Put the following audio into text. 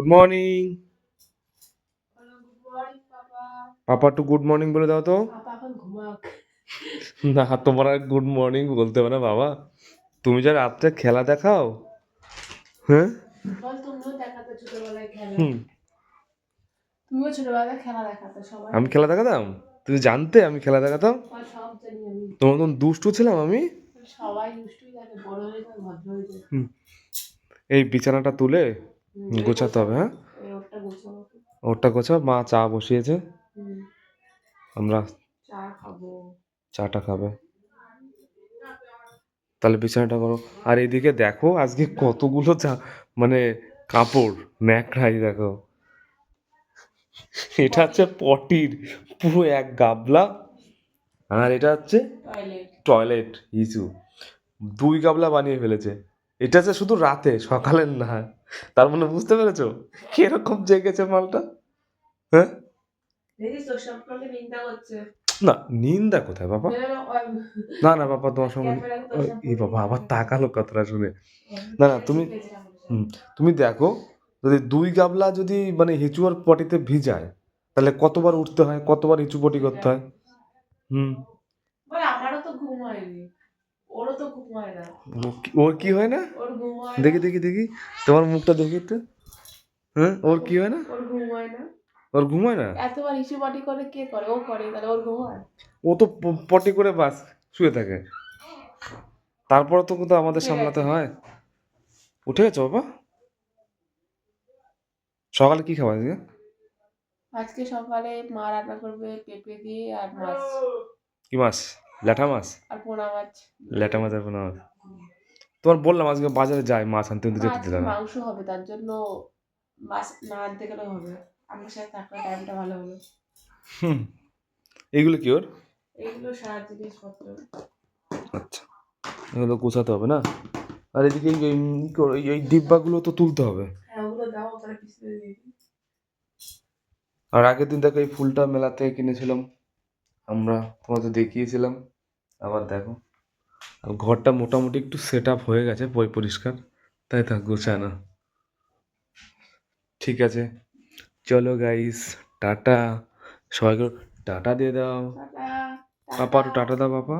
Good morning papa to good morning বলে দাও তো। না তোমার আর গুড মর্নিং বলতে হবে না বাবা। তুমি যা রাত্রে খেলা দেখাও। হ্যাঁ? আমি খেলা দেখাতাম? তুমি জানতে আমি খেলা দেখাতাম? তোমার মতন দুষ্টু ছিলাম আমি? এই বিছানাটা তুলে গোছাতে হবে হ্যাঁ? ওরটা গোছাবো ওরটা গোছা মা চা বসিয়েছে। আমরা চাটা খাবে। তাহলে বিছানাটা করো আর এদিকে দেখো আজকে কতগুলো চা মানে কাপড় ন্যাকড়াই দেখো। এটা হচ্ছে পটির পুরো এক গাবলা। আর এটা হচ্ছে টয়লেট। টয়লেট ইস্যু দুই গাবলা বানিয়ে ফেলেছে। এটা যে শুধু রাতে সকালের না। তার মানে বুঝতে পেরেছ? কীরকম জেগেছে মালটা? হ্যাঁ? না নিন্দা কোথায় বাবা? না না বাবা তোমার সঙ্গে এই বাবা আবার তাকালো কথাটা শুনে। না, না, তুমি- তুমি দেখো যদি দুই গাবলা যদি মানে হিচুয়ার পটিতে ভিজায় তাহলে কতবার উঠতে হয়? কতবার হিচু পটি করতে হয়? হুম। আমারও তো ঘুম হয়নি। ওরও তো ঘুম হয় না। ওর কি হয় না? ওর ঘুম হয় দেখি দেখি দেখি। তোমার মুখটা দেখি একটু। হ্যাঁ? ওর কি হয় না? ওর ঘুম হয় না। ওর ঘুমায় না? এতবার হিসু বাটি করে কে করে? ও করে তাহলে ওর ঘুম হয়। ও তো পটি করে বাস শুয়ে থাকে। তারপরে তো কিন্তু আমাদের সামলাতে হয়। উঠে গেছো বাবা? সকালে কি খাবার আজকে? আজকে সকালে মা রান্না করবে পেঁপে দিয়ে আর মাছ। কি মাছ? ল্যাঠা মাছ? আর পোনা মাছ। ল্যাটা মাছ আর পোনা মাছ। তোমার বললাম আজকে বাজারে যাই মাছ আনতে কিন্তু যেতে দিলাম মাংস হবে তার জন্য মাছ না আনতে গেলেও হবে। আমার সাথে থাকলে টাইমটা ভালো হবে হুম। এগুলো কি ওর? সারা জিনিসপত্র। আচ্ছা। এগুলো গোছাতে হবে না? আর এদিকে এই- এই ই করো, এই- এই ডিব্বাগুলো তো তুলতে হবে। হ্যাঁ আর আগের দিন দেখো এই ফুলটা মেলা থেকে কিনেছিলাম। আমরা তোমাদের দেখিয়েছিলাম। আবার দেখো। আর ঘরটা মোটামুটি একটু সেট আপ হয়ে গেছে বই পরিষ্কার। তাই থাক না। ঠিক আছে। চলো গাইস টাটা। সবাইকে টাটা দিয়ে দাও। পাপা টাটা দাও পাপা।